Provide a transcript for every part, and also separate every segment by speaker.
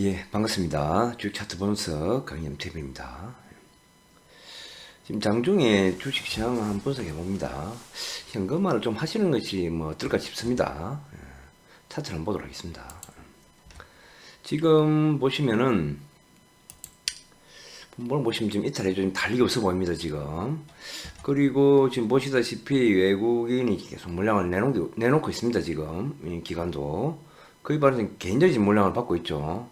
Speaker 1: 예, 반갑습니다. 주식 차트 분석 강ем태입니다. 지금 장중에 주식 시장 한번 분석해 봅니다. 현금화를 좀 하시는 것이 뭐 어떨까 싶습니다. 예, 차트를 한번 보도록 하겠습니다. 지금 보시면은 뭘 보시면 지금 이탈에 좀 달리기 없어 보입니다 지금 그리고 지금 보시다시피 외국인이 계속 물량을 내놓고, 내놓고 있습니다 지금 이 기간도 그에 반해서 굉장히 지금 물량을 받고 있죠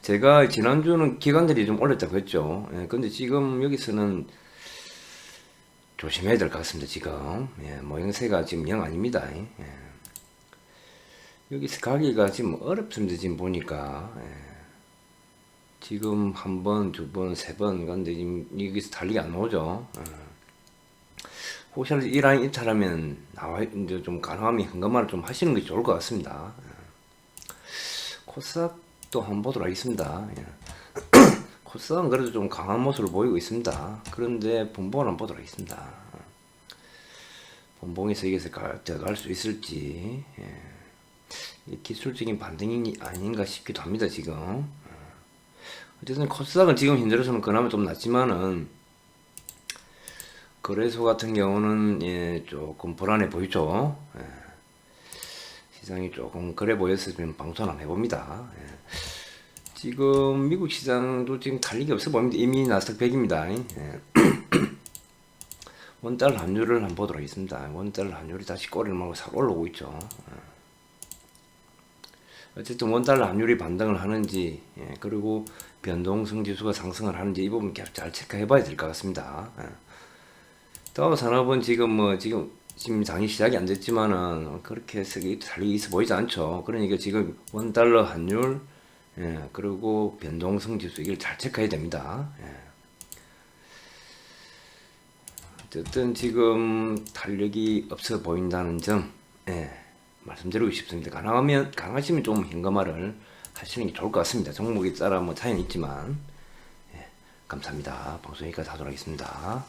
Speaker 1: 제가 지난주는 기관들이 좀 올렸다고 했죠 예, 근데 지금 여기서는 조심해야 될 것 같습니다 지금 예, 모형새가 지금 영 아닙니다 예. 여기서 가기가 지금 어렵습니다 지금 보니까 예. 지금 한 번, 두 번, 세 번 갔는데 지금 여기서 달리기 안 나오죠. 어. 혹시라도 이 라인 이탈하면 나와 이제 좀 가능하면 현금화를 좀 하시는 게 좋을 것 같습니다. 어. 코스닥도 한번 보도록 하겠습니다. 예. 코스닥은 그래도 좀 강한 모습을 보이고 있습니다. 그런데 본봉을 한번 보도록 하겠습니다. 어. 본봉에서 이것을 들어갈 수 있을지 예. 기술적인 반등이 아닌가 싶기도 합니다. 지금. 어쨌든 코스닥은 지금 현재로서는 그나마 좀 낫지만은 거래소 같은 경우는 예, 조금 불안해 보이죠. 예. 시장이 조금 그래 보였으면 방송 안 해봅니다. 예. 지금 미국 시장도 지금 달리기 없어 보입니다. 이미 나스닥 100입니다. 예. 원달러 환율을 한번 보도록 하겠습니다. 원달러 환율이 다시 꼬리를 말고 살 올라오고 있죠. 예. 어쨌든 원달러 환율이 반등을 하는지 예, 그리고 변동성 지수가 상승을 하는지 이 부분 계속 잘 체크해 봐야 될 것 같습니다. 예. 다우 산업은 지금 뭐 지금 지금 장이 시작이 안 됐지만은 그렇게 해서 달리기 있어 보이지 않죠. 그러니까 지금 원 달러 환율 예, 그리고 변동성 지수 이걸 잘 체크해야 됩니다. 예. 어쨌든 지금 탄력이 없어 보인다는 점 예, 말씀드리고 싶습니다. 가능하면 강하시면 좀 현금화를 하시는 게 좋을 것 같습니다. 종목에 따라 뭐 차이는 있지만 예, 감사합니다. 방송 여기까지 하도록 하겠습니다.